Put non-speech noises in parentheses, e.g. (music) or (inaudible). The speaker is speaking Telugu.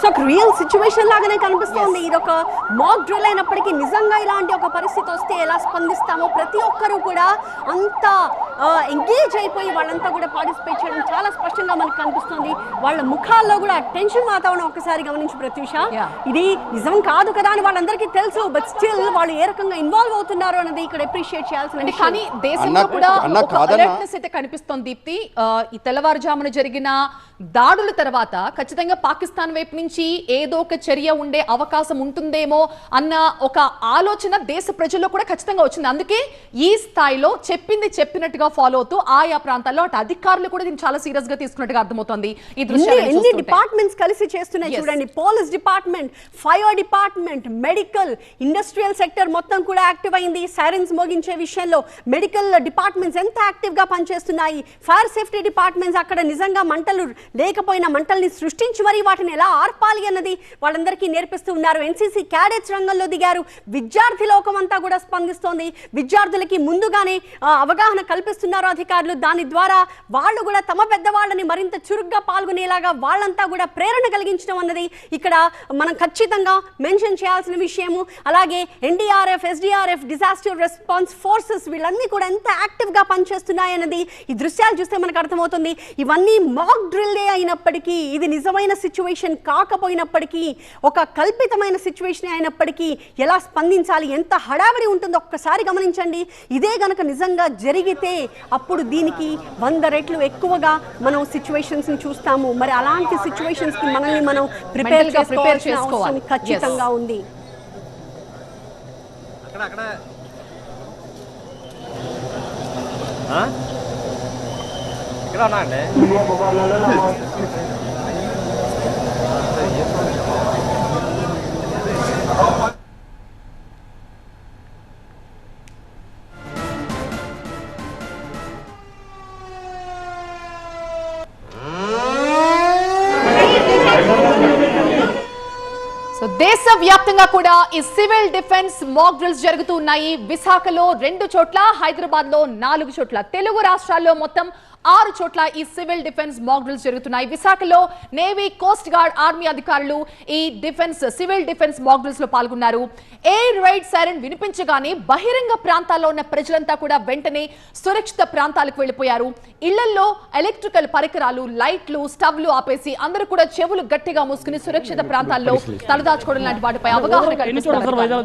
సో ఒక రియల్ సిచ్యువేషన్ లాగానే కనిపిస్తోంది. ఇది ఒక మాక్ డ్రిల్ అయినప్పటికీ నిజంగా ఇలాంటి ఒక పరిస్థితి వస్తే ఎలా స్పందిస్తామో ప్రతి ఒక్కరూ కూడా అంత ఎంగేజ్ అయిపోయి వాళ్ళంతా కూడా పార్టిసిపేట్ చేయడం చాలా స్పష్టంగా మనకు కనిపిస్తుంది. వాళ్ళ ముఖాల్లో కూడా టెన్షన్ వాతావరణం ఒకసారి గమనించి ప్రత్యూష. ఇది నిజం కాదు కదా అని వాళ్ళందరికీ తెలుసు బట్ స్టిల్ వాళ్ళు ఏ రకంగా ఇన్వాల్వ్ అవుతున్నారు అన్నది ఇక్కడ అప్రిషియేట్ చేయాల్సిన. కానీ దేశంలో కూడా అయితే కనిపిస్తోంది దీప్తి. ఈ తెల్లవారుజామున జరిగిన దాడుల తర్వాత ఖచ్చితంగా పాకిస్తాన్ వైపు నుంచి ఏదో ఒక చర్య ఉండే అవకాశం ఉంటుందేమో అన్న ఒక ఆలోచన దేశ ప్రజల్లో కూడా ఖచ్చితంగా వచ్చింది అందుకే ఈ స్థాయిలో చెప్పింది చెప్పినట్టుగా ఫాలో అవుతూ ఆయా ప్రాంతాల్లో అటు అధికారులు కూడా దీన్ని చాలా సీరియస్గా తీసుకున్నట్టుగా అర్థమవుతోంది ఈ ఎన్ని చూస్తుంటే. డిపార్ట్మెంట్స్ కలిసి చేస్తున్నాయి. చూడండి police department fire department medical industrial sector మొత్తం కూడా యాక్టివ్ అయింది సైరన్స్ మోగించే విషయంలో మెడికల్ డిపార్ట్మెంట్స్ ఎంత యాక్టివ్గా పనిచేస్తున్నాయి ఫైర్ సేఫ్టీ డిపార్ట్మెంట్స్ అక్కడ నిజంగా మంటలు లేకపోయినా మంటల్ని సృష్టించి మరి వాటిని ఎలా ఆర్పాలి అన్నది వాళ్ళందరికీ నేర్పిస్తూ ఉన్నారు. ఎన్సీసీ క్యాడెట్స్ రంగంలో దిగారు. విద్యార్థి లోకం అంతా కూడా స్పందిస్తోంది. విద్యార్థులకి ముందుగానే అవగాహన కల్పిస్తున్నారు అధికారులు. దాని ద్వారా వాళ్ళు కూడా తమ పెద్దవాళ్ళని మరింత చురుగ్గా పాల్గొనేలాగా వాళ్ళంతా కూడా ప్రేరణ కలిగించడం అన్నది ఇక్కడ మనం ఖచ్చితంగా మెన్షన్ చేయాల్సిన విషయము. అలాగే NDRF SDRF disaster response forces వీళ్ళన్నీ కూడా ఎంత యాక్టివ్గా పనిచేస్తున్నాయన్నది ఈ దృశ్యాలు చూస్తే మనకు అర్థమవుతుంది. ఇవన్నీ మాక్ డ్రిల్లే అయినప్పటికీ ఇది నిజమైన సిచ్యువేషన్ కాకపోయినప్పటికీ ఒక కల్పితమైన సిచ్యువేషన్ అయినప్పటికీ ఎలా స్పందించాలి ఎంత హడావిడి ఉంటుందో ఒక్కసారి గమనించండి. ఇదే గనక నిజంగా జరిగితే అప్పుడు దీనికి వంద రెట్లు ఎక్కువగా మనం సిచ్యువేషన్స్ని చూస్తాము. మరి అలాంటి సిచ్యువేషన్స్కి మనల్ని మనం ప్రిపేర్ చేసుకోవాల్సిన చేసుకోవాలి. ఖచ్చితంగా ఉంది. అక్కడ అక్కడ. ఇక్కడ ఉన్నా అండి (laughs) (laughs) సో దేశ వ్యాప్తంగా కూడా ఈ సివిల్ డిఫెన్స్ మాక్ డ్రిల్స్ జరుగుతూ ఉన్నాయి. విశాఖలో రెండు చోట్ల హైదరాబాద్లో నాలుగు చోట్ల. తెలుగు రాష్ట్రాల్లో మొత్తం ఆరు చోట్ల ఈ సివిల్ డిఫెన్స్ మాక్ డ్రిల్స్ జరుగుతున్నాయి. విశాఖలో నేవీ కోస్ట్ గార్డ్ ఆర్మీ అధికారులు ఈ డిఫెన్స్ సివిల్ డిఫెన్స్ మాక్ డ్రిల్స్లో పాల్గొన్నారు. ఎయిర్ రైడ్ సైరన్ వినిపించగానే బహిరంగ ప్రాంతాల్లో ఉన్న ప్రజలంతా కూడా వెంటనే సురక్షిత ప్రాంతాలకు వెళ్ళిపోయారు. ఇళ్ళలో ఎలక్ట్రికల్ పరికరాలు లైట్లు స్టవ్లు ఆపేసి అందరూ కూడా చెవులు గట్టిగా మూసుకుని సురక్షిత ప్రాంతాల్లో తలదాచుకోవడం లాంటి వాటిపై అవగాహన కల్పిస్తున్నారు.